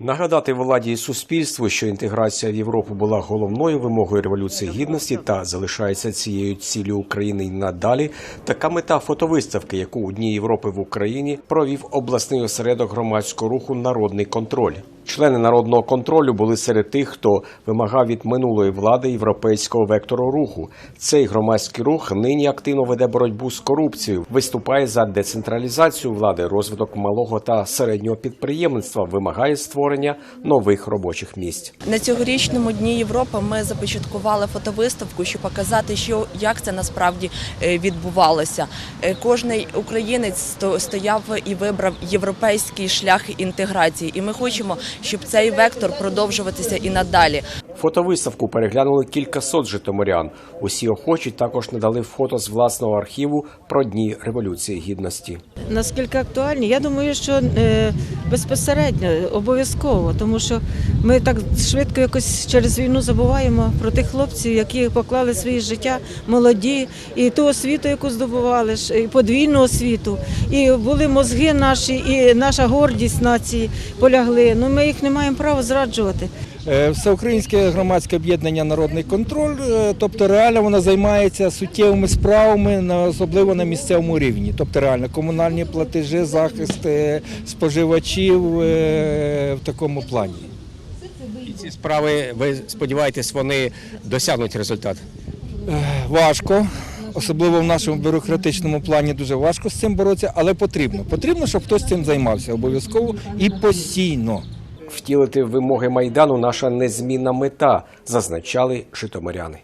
Нагадати владі і суспільству, що інтеграція в Європу була головною вимогою революції гідності та залишається цією ціллю України й надалі. Така мета фотовиставки, яку у Дні Європи в Україні провів обласний осередок громадського руху Народний контроль. Члени народного контролю були серед тих, хто вимагав від минулої влади європейського вектору руху. Цей громадський рух нині активно веде боротьбу з корупцією, виступає за децентралізацію влади, розвиток малого та середнього підприємництва, вимагає створення нових робочих місць. На цьогорічному дні Європи ми започаткували фотовиставку, щоб показати, що як це насправді е, відбувалося. Е, Кожний українець сто- стояв і вибрав європейський шлях інтеграції, і ми хочемо, щоб цей вектор продовжуватися і надалі. Фотовиставку переглянули кількасот житомирян. Усі охочі також надали фото з власного архіву про дні революції гідності. Наскільки актуальні? Я думаю, що е, безпосередньо обов'язково, тому що ми так швидко якось через війну забуваємо про тих хлопців, які поклали своє життя молоді, і ту освіту, яку здобували, і подвійну освіту, і були мозги наші, і наша гордість нації полягли. Ну ми їх не маємо права зраджувати. Е, Всеукраїнське громадське об'єднання Народний контроль, е, тобто реально воно займається суттєвими справами, особливо на місцевому рівні. Тобто реально комунальні платежі, захист споживачів е, в такому плані. І ці справи, ви сподіваєтесь, вони досягнуть результат? Важко, особливо в нашому бюрократичному плані дуже важко з цим боротися, але потрібно. Потрібно, щоб хтось цим займався обов'язково і постійно. Втілити вимоги майдану наша незмінна мета, зазначали житомиряни.